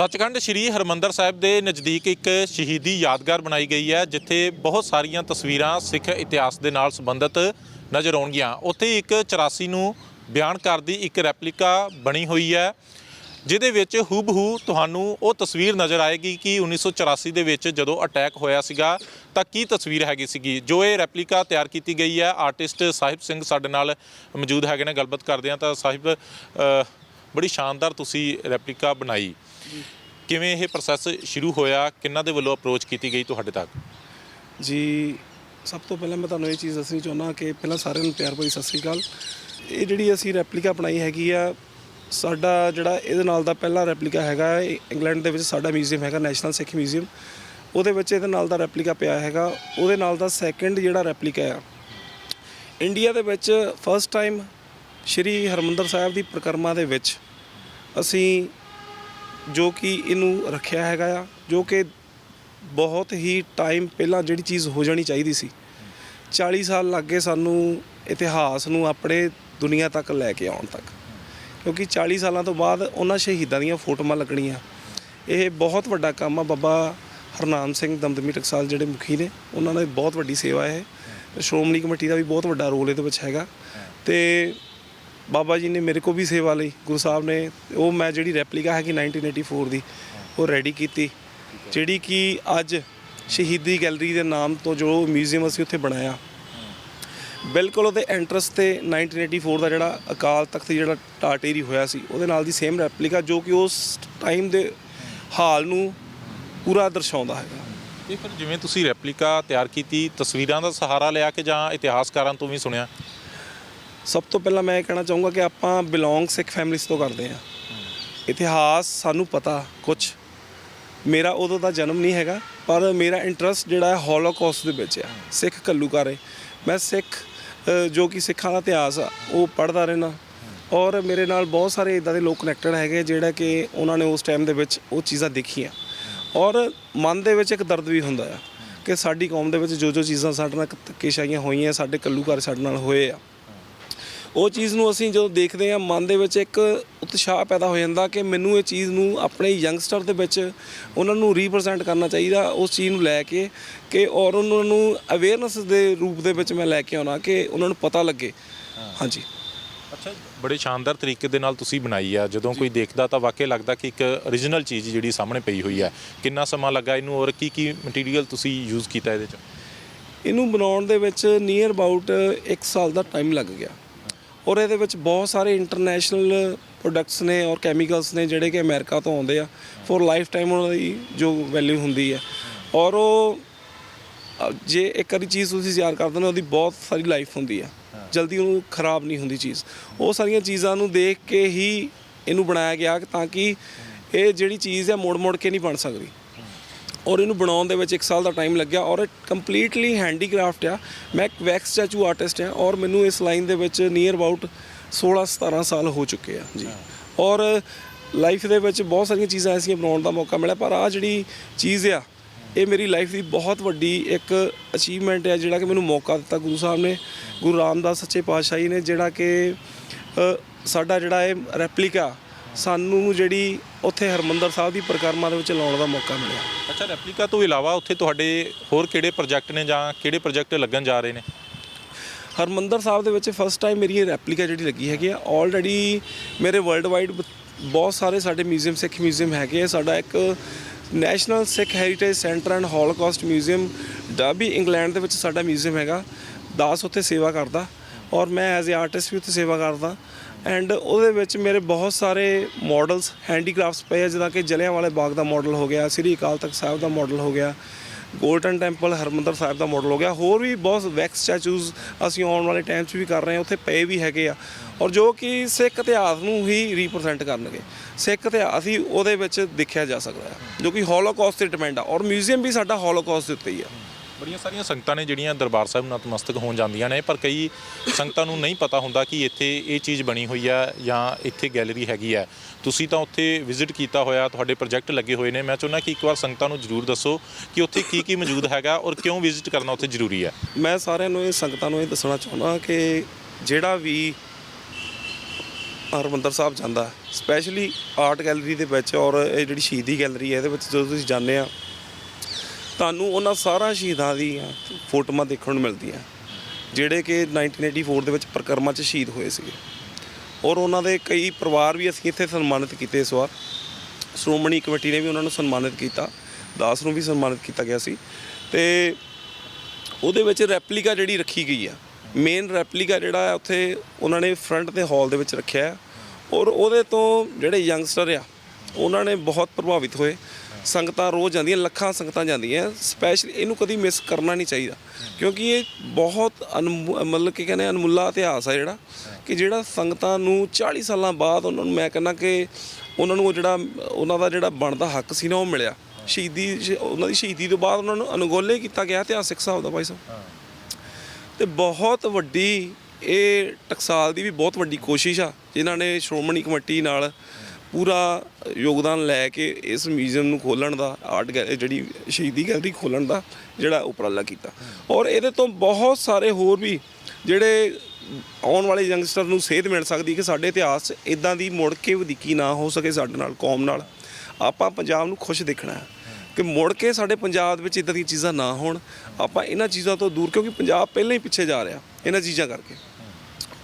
ਸੱਚਖੰਡ ਸ੍ਰੀ ਹਰਮੰਦਰ ਸਾਹਿਬ ਦੇ ਨਜ਼ਦੀਕ ਇੱਕ ਸ਼ਹੀਦੀ ਯਾਦਗਾਰ ਬਣਾਈ ਗਈ ਹੈ, ਜਿੱਥੇ ਬਹੁਤ ਸਾਰੀਆਂ ਤਸਵੀਰਾਂ ਸਿੱਖ ਇਤਿਹਾਸ ਦੇ ਨਾਲ ਸੰਬੰਧਿਤ ਨਜ਼ਰ ਆਉਣਗੀਆਂ। ਉੱਥੇ ਇੱਕ 84 ਨੂੰ ਬਿਆਨ ਕਰਦੀ ਇੱਕ ਰੈਪਲੀਕਾ ਬਣੀ ਹੋਈ ਹੈ, ਜਿਹਦੇ ਵਿੱਚ ਹੂਬਹੂ ਤੁਹਾਨੂੰ ਉਹ ਤਸਵੀਰ ਨਜ਼ਰ ਆਏਗੀ ਕਿ 1984 ਦੇ ਵਿੱਚ ਜਦੋਂ ਅਟੈਕ ਹੋਇਆ ਸੀਗਾ, ਤਾਂ ਕੀ ਤਸਵੀਰ ਹੈਗੀ ਸੀਗੀ? ਜੋ ਇਹ ਰੈਪਲੀਕਾ ਤਿਆਰ ਕੀਤੀ ਗਈ ਹੈ, ਆਰਟਿਸਟ ਸਾਹਿਬ ਸਿੰਘ ਸਾਡੇ ਨਾਲ ਮੌਜੂਦ ਹੈਗੇ ਨੇ, ਗੱਲਬਾਤ ਕਰਦੇ ਹਾਂ ਤਾਂ ਸਾਹਿਬ ਬੜੀ ਸ਼ਾਨਦਾਰ ਤੁਸੀਂ ਰੈਪਲੀਕਾ ਬਣਾਈ। ਕਿਵੇਂ ਇਹ ਪ੍ਰੋਸੈਸ ਸ਼ੁਰੂ ਹੋਇਆ? ਕਿੰਨਾਂ ਦੇ ਵੱਲੋਂ ਅਪਰੋਚ ਕੀਤੀ ਗਈ ਤੁਹਾਡੇ ਤੱਕ? ਜੀ, ਸਭ ਤੋਂ ਪਹਿਲਾਂ ਮੈਂ ਤੁਹਾਨੂੰ ਇਹ ਚੀਜ਼ ਦੱਸਣੀ ਚਾਹੁੰਦਾ ਕਿ ਪਹਿਲਾਂ ਸਾਰਿਆਂ ਨੂੰ ਪਿਆਰ ਭਰੀ ਸਤਿ ਸ੍ਰੀ ਅਕਾਲ। ਇਹ ਜਿਹੜੀ ਅਸੀਂ ਰੈਪਲੀਕਾ ਬਣਾਈ ਹੈਗੀ ਆ, ਸਾਡਾ ਜਿਹੜਾ ਇਹਦੇ ਨਾਲ ਦਾ ਪਹਿਲਾ ਰੈਪਲੀਕਾ ਹੈਗਾ ਇੰਗਲੈਂਡ ਦੇ ਵਿੱਚ ਸਾਡਾ ਮਿਊਜ਼ੀਅਮ ਹੈਗਾ ਨੈਸ਼ਨਲ ਸਿੱਖ ਮਿਊਜ਼ੀਅਮ ਉਹਦੇ ਵਿੱਚ ਇਹਦੇ ਨਾਲ ਦਾ ਰੈਪਲੀਕਾ ਪਿਆ ਹੈਗਾ। ਉਹਦੇ ਨਾਲ ਦਾ ਸੈਕੰਡ ਜਿਹੜਾ ਰੈਪਲੀਕਾ ਆ ਇੰਡੀਆ ਦੇ ਵਿੱਚ ਫਸਟ ਟਾਈਮ ਸ਼੍ਰੀ ਹਰਮੰਦਰ ਸਾਹਿਬ ਦੀ ਪ੍ਰਕਰਮਾ ਦੇ ਵਿੱਚ ਅਸੀਂ ਜੋ ਕਿ ਇਹਨੂੰ ਰੱਖਿਆ ਹੈਗਾ ਆ, ਜੋ ਕਿ ਬਹੁਤ ਹੀ ਟਾਈਮ ਪਹਿਲਾਂ ਜਿਹੜੀ ਚੀਜ਼ ਹੋ ਜਾਣੀ ਚਾਹੀਦੀ ਸੀ। 40 ਸਾਲ ਲੱਗ ਗਏ ਸਾਨੂੰ ਇਤਿਹਾਸ ਨੂੰ ਆਪਣੇ ਦੁਨੀਆ ਤੱਕ ਲੈ ਕੇ ਆਉਣ ਤੱਕ। ਕਿਉਂਕਿ 40 ਸਾਲਾਂ ਤੋਂ ਬਾਅਦ ਉਹਨਾਂ ਸ਼ਹੀਦਾਂ ਦੀਆਂ ਫੋਟੋਆਂ ਲੱਗਣੀਆਂ। ਇਹ ਬਹੁਤ ਵੱਡਾ ਕੰਮ ਆ ਬਾਬਾ ਹਰਨਾਮ ਸਿੰਘ ਦਮਦਮੀ ਟਕਸਾਲ ਜਿਹੜੇ ਮੁਖੀ ਨੇ, ਉਹਨਾਂ ਦੀ ਬਹੁਤ ਵੱਡੀ ਸੇਵਾ ਹੈ ਸ਼੍ਰੋਮਣੀ ਕਮੇਟੀ ਦਾ ਵੀ ਬਹੁਤ ਵੱਡਾ ਰੋਲ ਇਹਦੇ ਵਿੱਚ ਹੈਗਾ। ਤੇ ਬਾਬਾ ਜੀ ਨੇ ਮੇਰੇ ਕੋ ਵੀ ਸੇਵਾ ਲਈ, ਗੁਰੂ ਸਾਹਿਬ ਨੇ, ਉਹ ਮੈਂ ਜਿਹੜੀ ਰੈਪਲੀਕਾ ਹੈਗੀ 1984 ਦੀ, ਉਹ ਰੈਡੀ ਕੀਤੀ, ਜਿਹੜੀ ਕਿ ਅੱਜ ਸ਼ਹੀਦੀ ਗੈਲਰੀ ਦੇ ਨਾਮ ਤੋਂ ਜੋ ਮਿਊਜ਼ੀਅਮ ਅਸੀਂ ਉੱਥੇ ਬਣਾਇਆ। ਬਿਲਕੁਲ ਉਹਦੇ ਐਂਟਰਸ ਤੇ 1984 ਦਾ ਜਿਹੜਾ ਅਕਾਲ ਤਖਤ ਜਿਹੜਾ ਟਾਟੇਰੀ ਹੋਇਆ ਸੀ, ਉਹਦੇ ਨਾਲ ਦੀ ਸੇਮ ਰੈਪਲੀਕਾ ਜੋ ਕਿ ਉਸ ਟਾਈਮ ਦੇ ਹਾਲ ਨੂੰ ਪੂਰਾ ਦਰਸਾਉਂਦਾ ਹੈਗਾ। ਇਹ ਫਿਰ ਜਿਵੇਂ ਤੁਸੀਂ ਰੈਪਲੀਕਾ ਤਿਆਰ ਕੀਤੀ, ਤਸਵੀਰਾਂ ਦਾ ਸਹਾਰਾ ਲਿਆ ਕਿ ਜਾਂ ਇਤਿਹਾਸਕਾਰਾਂ ਤੋਂ ਵੀ ਸੁਣਿਆ? ਸਭ ਤੋਂ ਪਹਿਲਾਂ ਮੈਂ ਇਹ ਕਹਿਣਾ ਚਾਹੂੰਗਾ ਕਿ ਆਪਾਂ ਬਿਲੋਂਗ ਸਿੱਖ ਫੈਮਿਲੀਜ਼ ਤੋਂ ਕਰਦੇ ਹਾਂ। ਇਤਿਹਾਸ ਸਾਨੂੰ ਪਤਾ ਕੁਝ ਮੇਰਾ ਉਦੋਂ ਦਾ ਜਨਮ ਨਹੀਂ ਹੈਗਾ, ਪਰ ਮੇਰਾ ਇੰਟਰਸਟ ਜਿਹੜਾ ਹੈ ਹੋਲੋਕੌਸਟ ਦੇ ਵਿੱਚ ਆ। ਸਿੱਖ ਕੱਲੂਕਾਰੇ। ਮੈਂ ਸਿੱਖ ਜੋ ਕਿ ਸਿੱਖਾਂ ਦਾ ਇਤਿਹਾਸ ਆ, ਉਹ ਪੜ੍ਹਦਾ ਰਹਿਣਾ ਔਰ ਮੇਰੇ ਨਾਲ ਬਹੁਤ ਸਾਰੇ ਇਦਾਂ ਦੇ ਲੋਕ ਕਨੈਕਟਡ ਹੈਗੇ ਜਿਹੜਾ ਕਿ ਉਹਨਾਂ ਨੇ ਉਸ ਟਾਈਮ ਦੇ ਵਿੱਚ ਉਹ ਚੀਜ਼ਾਂ ਦੇਖੀਆਂ। ਔਰ ਮਨ ਦੇ ਵਿੱਚ ਇੱਕ ਦਰਦ ਵੀ ਹੁੰਦਾ ਆ, ਕਿ ਸਾਡੀ ਕੌਮ ਦੇ ਵਿੱਚ ਜੋ ਜੋ ਚੀਜ਼ਾਂ ਸਾਡੇ ਨਾਲ ਧੱਕੇਸ਼ਾਹੀਆਂ ਹੋਈਆਂ, ਸਾਡੇ ਘੱਲੂਘਾਰੇ ਸਾਡੇ ਨਾਲ ਹੋਏ ਆ। ਉਹ ਚੀਜ਼ ਨੂੰ ਅਸੀਂ ਜਦੋਂ ਦੇਖਦੇ ਹਾਂ ਮਨ ਦੇ ਵਿੱਚ ਇੱਕ ਉਤਸ਼ਾਹ ਪੈਦਾ ਹੋ ਜਾਂਦਾ ਕਿ ਮੈਨੂੰ ਇਹ ਚੀਜ਼ ਨੂੰ ਆਪਣੇ ਯੰਗਸਟਰ ਦੇ ਵਿੱਚ ਉਹਨਾਂ ਨੂੰ ਰਿਪਰੈਜ਼ੈਂਟ ਕਰਨਾ ਚਾਹੀਦਾ ਉਸ ਚੀਜ਼ ਨੂੰ ਲੈ ਕੇ ਕਿ ਔਰ ਉਹਨਾਂ ਨੂੰ ਅਵੇਅਰਨੈਸ ਦੇ ਰੂਪ ਦੇ ਵਿੱਚ ਮੈਂ ਲੈ ਕੇ ਆਉਣਾ ਕਿ ਉਹਨਾਂ ਨੂੰ ਪਤਾ ਲੱਗੇ। ਹਾਂਜੀ। ਅੱਛਾ ਬੜੇ ਸ਼ਾਨਦਾਰ ਤਰੀਕੇ ਦੇ ਨਾਲ ਤੁਸੀਂ ਬਣਾਈ ਆ। ਜਦੋਂ ਕੋਈ ਦੇਖਦਾ ਤਾਂ ਵਾਕਿਆ ਲੱਗਦਾ ਕਿ ਇੱਕ origignal ਚੀਜ਼ ਜਿਹੜੀ ਸਾਹਮਣੇ ਪਈ ਹੋਈ ਹੈ ਕਿੰਨਾ ਸਮਾਂ ਲੱਗਾ ਇਹਨੂੰ ਔਰ ਕੀ ਕੀ ਮਟੀਰੀਅਲ ਤੁਸੀਂ ਯੂਜ਼ ਕੀਤਾ ਇਹਦੇ 'ਚ? ਇਹਨੂੰ ਬਣਾਉਣ ਦੇ ਵਿੱਚ ਨੀਅਰ ਅਬਾਊਟ 1 ਸਾਲ ਦਾ ਟਾਈਮ ਲੱਗ ਗਿਆ। ਔਰ ਇਹਦੇ ਵਿੱਚ ਬਹੁਤ ਸਾਰੇ ਇੰਟਰਨੈਸ਼ਨਲ ਪ੍ਰੋਡਕਟਸ ਨੇ ਔਰ ਕੈਮੀਕਲਸ ਨੇ ਜਿਹੜੇ ਕਿ ਅਮਰੀਕਾ ਤੋਂ ਆਉਂਦੇ ਆ ਫੋਰ ਲਾਈਫ ਟਾਈਮ ਉਹਨਾਂ ਦੀ ਜੋ ਵੈਲਿਊ ਹੁੰਦੀ ਹੈ। ਔਰ ਉਹ ਜੇ ਇੱਕ ਵਾਰੀ ਚੀਜ਼ ਤੁਸੀਂ ਤਿਆਰ ਕਰ ਦਿੰਦੇ ਹੋ ਉਹਦੀ ਬਹੁਤ ਸਾਰੀ ਲਾਈਫ ਹੁੰਦੀ ਹੈ। ਜਲਦੀ ਉਹਨੂੰ ਖਰਾਬ ਨਹੀਂ ਹੁੰਦੀ ਚੀਜ਼। ਉਹ ਸਾਰੀਆਂ ਚੀਜ਼ਾਂ ਨੂੰ ਦੇਖ ਕੇ ਹੀ ਇਹਨੂੰ ਬਣਾਇਆ ਗਿਆ ਤਾਂ ਕਿ ਇਹ ਜਿਹੜੀ ਚੀਜ਼ ਹੈ ਮੋੜ ਮੋੜ ਕੇ ਨਹੀਂ ਬਣ ਸਕਦੀ। ਔਰ ਇਹਨੂੰ ਬਣਾਉਣ ਦੇ ਵਿੱਚ 1 ਸਾਲ ਦਾ ਟਾਈਮ ਲੱਗਿਆ ਔਰ ਇਹ ਕੰਪਲੀਟਲੀ ਹੈਂਡੀਕ੍ਰਾਫਟ ਆ। ਮੈਂ ਇੱਕ ਵੈਕਸ ਸਟੈਚੂ ਆਰਟਿਸਟ ਆ ਔਰ ਮੈਨੂੰ ਇਸ ਲਾਈਨ ਦੇ ਵਿੱਚ ਨੀਅਰ ਅਬਾਊਟ 16 17 ਸਾਲ ਹੋ ਚੁੱਕੇ ਆ, ਜੀ। ਔਰ ਲਾਈਫ ਦੇ ਵਿੱਚ ਬਹੁਤ ਸਾਰੀਆਂ ਚੀਜ਼ਾਂ ਐਸੀਆਂ ਬਣਾਉਣ ਦਾ ਮੌਕਾ ਮਿਲਿਆ, ਪਰ ਆ ਜਿਹੜੀ ਚੀਜ਼ ਆ, ਇਹ ਮੇਰੀ ਲਾਈਫ ਦੀ ਬਹੁਤ ਵੱਡੀ ਇੱਕ ਅਚੀਵਮੈਂਟ ਹੈ ਜਿਹੜਾ ਕਿ ਮੈਨੂੰ ਮੌਕਾ ਦਿੱਤਾ ਗੁਰੂ ਸਾਹਿਬ ਨੇ, ਗੁਰੂ ਰਾਮਦਾਸ ਸੱਚੇ ਪਾਤਸ਼ਾਹੀ ਨੇ, ਜਿਹੜਾ ਕਿ ਸਾਡਾ ਜਿਹੜਾ ਇਹ ਰੈਪਲੀਕਾ ਸਾਨੂੰ ਜਿਹੜੀ ਉੱਥੇ ਹਰਮੰਦਰ ਸਾਹਿਬ ਦੀ ਪ੍ਰਕਰਮਾ ਦੇ ਵਿੱਚ ਲਾਉਣ ਦਾ ਮੌਕਾ ਮਿਲਿਆ। ਅੱਛਾ ਰੈਪਲੀਕਾ ਤੋਂ ਇਲਾਵਾ ਉੱਥੇ ਤੁਹਾਡੇ ਹੋਰ ਕਿਹੜੇ ਪ੍ਰੋਜੈਕਟ ਨੇ ਜਾਂ ਕਿਹੜੇ ਪ੍ਰੋਜੈਕਟ ਲੱਗਣ ਜਾ ਰਹੇ ਨੇ? ਹਰਮੰਦਰ ਸਾਹਿਬ ਦੇ ਵਿੱਚ ਫਸਟ ਟਾਈਮ ਮੇਰੀ ਇਹ ਰੈਪਲੀਕਾ ਜਿਹੜੀ ਲੱਗੀ ਹੈਗੀ ਆ ਆਲਰੇਡੀ ਮੇਰੇ ਵਰਲਡ ਵਾਈਡ ਬਹੁਤ ਸਾਰੇ ਸਾਡੇ ਮਿਊਜ਼ੀਅਮ ਸਿੱਖ ਮਿਊਜ਼ੀਅਮ ਹੈਗੇ ਆ। ਸਾਡਾ ਇੱਕ national Sikh heritage centre and holocaust museum Derby England ਦੇ ਵਿੱਚ ਸਾਡਾ ਮਿਊਜ਼ੀਅਮ ਹੈਗਾ। ਦਾਸ ਉੱਥੇ ਸੇਵਾ ਕਰਦਾ ਔਰ ਮੈਂ ਐਜ਼ ਅ ਆਰਟਿਸਟ ਵੀ ਉੱਥੇ ਸੇਵਾ ਕਰਦਾ। ਐਂਡ ਉਹਦੇ ਵਿੱਚ ਮੇਰੇ ਬਹੁਤ ਸਾਰੇ ਮਾਡਲਸ ਹੈਂਡੀਕ੍ਰਾਫਟਸ ਪਏ ਆ, ਜਿੱਦਾਂ ਕਿ ਜਲਿਆਂਵਾਲੇ ਬਾਗ ਦਾ ਮਾਡਲ ਹੋ ਗਿਆ, ਸ੍ਰੀ ਅਕਾਲ ਤਖਤ ਸਾਹਿਬ ਦਾ ਮਾਡਲ ਹੋ ਗਿਆ ਗੋਲਡਨ ਟੈਂਪਲ ਹਰਮੰਦਰ ਸਾਹਿਬ ਦਾ ਮਾਡਲ ਹੋ ਗਿਆ, ਹੋਰ ਵੀ ਬਹੁਤ ਵੈਕਸ ਸਟੈਚੂਜ਼ ਅਸੀਂ ਆਉਣ ਵਾਲੇ ਟਾਈਮ 'ਚ ਵੀ ਕਰ ਰਹੇ ਹਾਂ, ਉੱਥੇ ਪਏ ਵੀ ਹੈਗੇ ਆ। ਔਰ ਜੋ ਕਿ ਸਿੱਖ ਇਤਿਹਾਸ ਨੂੰ ਹੀ ਰਿਪਰੈਜ਼ੈਂਟ ਕਰਨਗੇ। ਸਿੱਖ ਇਤਿਹਾਸ ਹੀ ਉਹਦੇ ਵਿੱਚ ਦੇਖਿਆ ਜਾ ਸਕਦਾ ਹੈ, ਜੋ ਕਿ ਹੋਲੋਕਾਸਟ ਤੇ ਡਿਪੈਂਡ ਆ। ਔਰ ਮਿਊਜ਼ੀਅਮ ਵੀ ਸਾਡਾ ਹੋਲੋਕਾਸਟ ਦੇ ਉੱਤੇ ਹੀ ਆ। ਬੜੀਆਂ ਸਾਰੀਆਂ ਸੰਗਤਾਂ ਨੇ ਜਿਹੜੀਆਂ ਦਰਬਾਰ ਸਾਹਿਬ ਨਤਮਸਤਕ ਹੋਣ ਜਾਂਦੀਆਂ ਨੇ, ਪਰ ਕਈ ਸੰਗਤਾਂ ਨੂੰ ਨਹੀਂ ਪਤਾ ਹੁੰਦਾ ਕਿ ਇੱਥੇ ਇਹ ਚੀਜ਼ ਬਣੀ ਹੋਈ ਆ ਜਾਂ ਇੱਥੇ ਗੈਲਰੀ ਹੈਗੀ ਆ। ਤੁਸੀਂ ਤਾਂ ਉੱਥੇ ਵਿਜ਼ਿਟ ਕੀਤਾ ਹੋਇਆ, ਤੁਹਾਡੇ ਪ੍ਰੋਜੈਕਟ ਲੱਗੇ ਹੋਏ ਨੇ। ਮੈਂ ਚਾਹੁੰਦਾ ਕਿ ਇੱਕ ਵਾਰ ਸੰਗਤਾਂ ਨੂੰ ਜ਼ਰੂਰ ਦੱਸੋ ਕਿ ਉੱਥੇ ਕੀ ਕੀ ਮੌਜੂਦ ਹੈਗਾ ਔਰ ਕਿਉਂ ਵਿਜ਼ਿਟ ਕਰਨਾ ਉੱਥੇ ਜ਼ਰੂਰੀ ਹੈ ਮੈਂ ਸਾਰਿਆਂ ਨੂੰ ਇਹ, ਸੰਗਤਾਂ ਨੂੰ ਇਹ ਦੱਸਣਾ ਚਾਹੁੰਦਾ ਕਿ ਜਿਹੜਾ ਵੀ ਹਰਿਮੰਦਰ ਸਾਹਿਬ ਜਾਂਦਾ ਸਪੈਸ਼ਲੀ ਆਰਟ ਗੈਲਰੀ ਦੇ ਵਿੱਚ ਔਰ ਇਹ ਜਿਹੜੀ ਸ਼ਹੀਦੀ ਗੈਲਰੀ ਹੈ, ਇਹਦੇ ਵਿੱਚ ਜਦੋਂ ਤੁਸੀਂ ਜਾਂਦੇ ਆ ਤੁਹਾਨੂੰ ਉਹਨਾਂ ਸਾਰਾ ਸ਼ਹੀਦਾਂ ਦੀਆਂ ਫੋਟੋਆਂ ਦੇਖਣ ਨੂੰ ਮਿਲਦੀਆਂ। ਜਿਹੜੇ ਕਿ 1984 ਦੇ ਵਿੱਚ ਪ੍ਰਕਰਮਾਂ 'ਚ ਸ਼ਹੀਦ ਹੋਏ ਸੀਗੇ। ਔਰ ਉਹਨਾਂ ਦੇ ਕਈ ਪਰਿਵਾਰ ਵੀ ਅਸੀਂ ਇੱਥੇ ਸਨਮਾਨਿਤ ਕੀਤੇ ਇਸ ਵਾਰ। ਸ਼੍ਰੋਮਣੀ ਕਮੇਟੀ ਨੇ ਵੀ ਉਹਨਾਂ ਨੂੰ ਸਨਮਾਨਿਤ ਕੀਤਾ। ਦਾਸ ਨੂੰ ਵੀ ਸਨਮਾਨਿਤ ਕੀਤਾ ਗਿਆ ਸੀ। ਤੇ ਉਹਦੇ ਵਿੱਚ ਰੈਪਲੀਕਾ ਜਿਹੜੀ ਰੱਖੀ ਗਈ ਆ ਮੇਨ ਰੈਪਲੀਕਾ ਜਿਹੜਾ ਹੈ ਉੱਥੇ ਉਹਨਾਂ ਨੇ ਫਰੰਟ ਦੇ ਹਾਲ ਦੇ ਵਿੱਚ ਰੱਖਿਆ ਔਰ ਉਹਦੇ ਤੋਂ ਜਿਹੜੇ ਯੰਗਸਟਰ ਆ ਉਹਨਾਂ ਨੇ ਬਹੁਤ ਪ੍ਰਭਾਵਿਤ ਹੋਏ। ਸੰਗਤਾਂ ਰੋਜ਼ ਜਾਂਦੀਆਂ ਲੱਖਾਂ ਸੰਗਤਾਂ ਜਾਂਦੀਆਂ। ਸਪੈਸ਼ਲੀ ਇਹਨੂੰ ਕਦੀ ਮਿਸ ਕਰਨਾ ਨਹੀਂ ਚਾਹੀਦਾ। ਕਿਉਂਕਿ ਇਹ ਬਹੁਤ ਅਨਮੁ- ਮਤਲਬ ਕਿ ਕਹਿੰਦੇ ਅਨਮੁੱਲਾ ਇਤਿਹਾਸ ਆ ਜਿਹੜਾ ਕਿ ਜਿਹੜਾ ਸੰਗਤਾਂ ਨੂੰ 40 ਸਾਲਾਂ ਬਾਅਦ ਉਹਨਾਂ ਨੂੰ ਮੈਂ ਕਹਿੰਦਾ ਕਿ ਉਹਨਾਂ ਨੂੰ ਉਹ ਜਿਹੜਾ ਉਹਨਾਂ ਦਾ ਜਿਹੜਾ ਬਣਦਾ ਹੱਕ ਸੀ ਨਾ ਉਹ ਮਿਲਿਆ। ਸ਼ਹੀਦੀ ਸ਼- ਉਹਨਾਂ ਦੀ ਸ਼ਹੀਦੀ ਤੋਂ ਬਾਅਦ ਉਹਨਾਂ ਨੂੰ ਅਨੁਗੋਲੇ ਕੀਤਾ ਗਿਆ ਇਤਿਹਾਸਿਕ ਹਿਸਾਬ ਦਾ ਭਾਈ ਸਾਹਿਬ। ਤੇ ਬਹੁਤ ਵੱਡੀ ਇਹ ਟਕਸਾਲ ਦੀ ਵੀ ਬਹੁਤ ਵੱਡੀ ਕੋਸ਼ਿਸ਼ ਆ ਜਿਨ੍ਹਾਂ ਨੇ ਸ਼੍ਰੋਮਣੀ ਕਮੇਟੀ ਨਾਲ ਪੂਰਾ ਯੋਗਦਾਨ ਲੈ ਕੇ ਇਸ ਮਿਊਜ਼ੀਅਮ ਨੂੰ ਖੋਲਣ ਦਾ ਆਰਟ ਗੈ- ਜਿਹੜੀ ਸ਼ਹੀਦੀ ਗੈਲਰੀ ਖੋਲਣ ਦਾ ਜਿਹੜਾ ਉਪਰਾਲਾ ਕੀਤਾ। ਔਰ ਇਹਦੇ ਤੋਂ ਬਹੁਤ ਸਾਰੇ ਹੋਰ ਵੀ ਜਿਹੜੇ ਆਉਣ ਵਾਲੇ ਯੰਗਸਟਰ ਨੂੰ ਸੇਧ ਮਿਲ ਸਕਦੀ ਕਿ ਸਾਡੇ ਇਤਿਹਾਸ 'ਚ ਇਦਾਂ ਦੀ ਮੁੜ ਕੇ ਵਧੀਕੀ ਨਾ ਹੋ ਸਕੇ ਸਾਡੇ ਨਾਲ, ਕੌਮ ਨਾਲ। ਆਪਾਂ ਪੰਜਾਬ ਨੂੰ ਖੁਸ਼ ਦੇਖਣਾ ਹੈ ਕਿ ਮੁੜ ਕੇ ਸਾਡੇ ਪੰਜਾਬ ਦੇ ਵਿੱਚ ਇਦਾਂ ਦੀਆਂ ਚੀਜ਼ਾਂ ਨਾ ਹੋਣ। ਆਪਾਂ ਇਹਨਾਂ ਚੀਜ਼ਾਂ ਤੋਂ ਦੂਰ, ਕਿਉਂਕਿ ਪੰਜਾਬ ਪਹਿਲਾਂ ਹੀ ਪਿੱਛੇ ਜਾ ਰਿਹਾ, ਇਹਨਾਂ ਚੀਜ਼ਾਂ ਕਰਕੇ।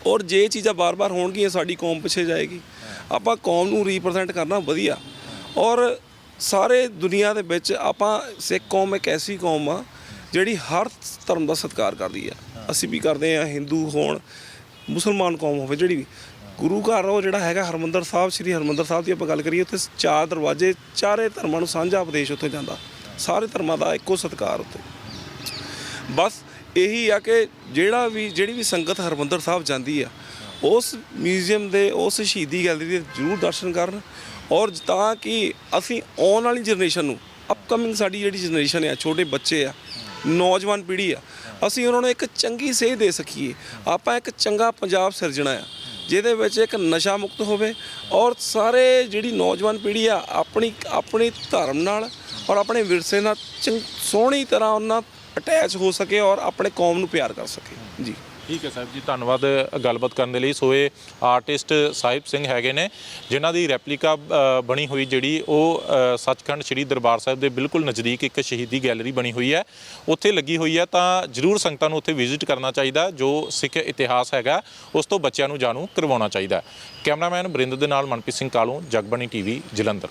ਔਰ ਜੇ ਚੀਜ਼ਾਂ ਬਾਰ-ਬਾਰ ਹੋਣਗੀਆਂ, ਸਾਡੀ ਕੌਮ ਪਿੱਛੇ ਜਾਏਗੀ। ਆਪਾਂ ਕੌਮ ਨੂੰ ਰਿਪਰੈਜ਼ੈਂਟ ਕਰਨਾ ਵਧੀਆ। ਔਰ ਸਾਰੇ ਦੁਨੀਆ ਦੇ ਵਿੱਚ ਆਪਾਂ ਸਿੱਖ ਕੌਮ ਇੱਕ ਐਸੀ ਕੌਮ ਆ, ਜਿਹੜੀ ਹਰ ਧਰਮ ਦਾ ਸਤਿਕਾਰ ਕਰਦੀ ਆ। ਅਸੀਂ ਵੀ ਕਰਦੇ ਆ, ਹਿੰਦੂ ਹੋਣ, ਮੁਸਲਮਾਨ ਕੌਮ ਹੋਵੇ, ਜਿਹੜੀ ਵੀ। ਗੁਰੂ ਘਰ ਉਹ ਜਿਹੜਾ ਹੈਗਾ ਹਰਮੰਦਰ ਸਾਹਿਬ, ਸ੍ਰੀ ਹਰਮੰਦਰ ਸਾਹਿਬ ਦੀ ਆਪਾਂ ਗੱਲ ਕਰੀਏ, ਉੱਥੇ ਚਾਰ ਦਰਵਾਜ਼ੇ, ਚਾਰੇ ਧਰਮਾਂ ਨੂੰ ਸਾਂਝਾ ਉਪਦੇਸ਼ ਉੱਥੇ ਜਾਂਦਾ। ਸਾਰੇ ਧਰਮਾਂ ਦਾ ਇੱਕੋ ਸਤਿਕਾਰ ਉੱਥੇ। ਬਸ ਇਹੀ ਆ ਕਿ ਜਿਹੜਾ ਵੀ, ਜਿਹੜੀ ਵੀ ਸੰਗਤ ਹਰਮੰਦਰ ਸਾਹਿਬ ਜਾਂਦੀ ਆ ਉਸ ਮਿਊਜ਼ੀਅਮ ਦੇ, ਉਸ ਸ਼ਹੀਦੀ ਗੈਲਰੀ ਦੇ ਜ਼ਰੂਰ ਦਰਸ਼ਨ ਕਰਨ ਔਰ ਤਾਂ ਕਿ ਅਸੀਂ ਆਉਣ ਵਾਲੀ ਜਨਰੇਸ਼ਨ ਨੂੰ ਅਪਕਮਿੰਗ ਸਾਡੀ ਜਿਹੜੀ ਜਨਰੇਸ਼ਨ ਆ, ਛੋਟੇ ਬੱਚੇ ਆ, ਨੌਜਵਾਨ ਪੀੜ੍ਹੀ ਆ, ਅਸੀਂ ਉਹਨਾਂ ਨੂੰ ਇੱਕ ਚੰਗੀ ਸੇਧ ਦੇ ਸਕੀਏ। ਆਪਾਂ ਇੱਕ ਚੰਗਾ ਪੰਜਾਬ ਸਿਰਜਣਾ ਆ, ਜਿਹਦੇ ਵਿੱਚ ਇੱਕ ਨਸ਼ਾ ਮੁਕਤ ਹੋਵੇ ਔਰ ਸਾਰੇ ਜਿਹੜੀ ਨੌਜਵਾਨ ਪੀੜ੍ਹੀ ਆ, ਆਪਣੀ, ਆਪਣੇ ਧਰਮ ਨਾਲ ਔਰ ਆਪਣੇ ਵਿਰਸੇ ਨਾਲ ਚੰਗ, ਸੋਹਣੀ ਤਰ੍ਹਾਂ ਉਹਨਾਂ ਅਟੈਚ ਹੋ ਸਕੇ ਔਰ ਆਪਣੇ ਕੌਮ ਨੂੰ ਪਿਆਰ ਕਰ ਸਕੇ। ਜੀ। ਠੀਕ ਹੈ ਸਾਹਿਬ ਜੀ, ਧੰਨਵਾਦ ਗੱਲਬਾਤ ਕਰਨ ਦੇ ਲਈ। ਸੋ ਇਹ ਆਰਟਿਸਟ ਸਾਹਿਬ ਸਿੰਘ ਹੈਗੇ ਨੇ, ਜਿਨ੍ਹਾਂ ਦੀ ਰੈਪਲੀਕਾ ਬਣੀ ਹੋਈ ਜਿਹੜੀ ਉਹ ਸੱਚਖੰਡ ਸ੍ਰੀ ਦਰਬਾਰ ਸਾਹਿਬ ਦੇ ਬਿਲਕੁਲ ਨਜ਼ਦੀਕ ਇੱਕ ਸ਼ਹੀਦੀ ਗੈਲਰੀ ਬਣੀ ਹੋਈ ਹੈ। ਉੱਥੇ ਲੱਗੀ ਹੋਈ ਹੈ ਤਾਂ ਜਰੂਰ ਸੰਗਤਾਂ ਨੂੰ ਉੱਥੇ ਵਿਜ਼ਿਟ ਕਰਨਾ ਚਾਹੀਦਾ, ਜੋ ਸਿੱਖ ਇਤਿਹਾਸ ਹੈਗਾ, ਉਸ ਤੋਂ ਬੱਚਿਆਂ ਨੂੰ ਜਾਣੂ ਕਰਵਾਉਣਾ ਚਾਹੀਦਾ। ਕੈਮਰਾਮੈਨ ਬਰਿੰਦ ਦੇ ਨਾਲ ਮਨਪ੍ਰੀਤ ਸਿੰਘ ਕਾਲੂ, ਜਗਬਣੀ ਟੀਵੀ, ਜਲੰਧਰ।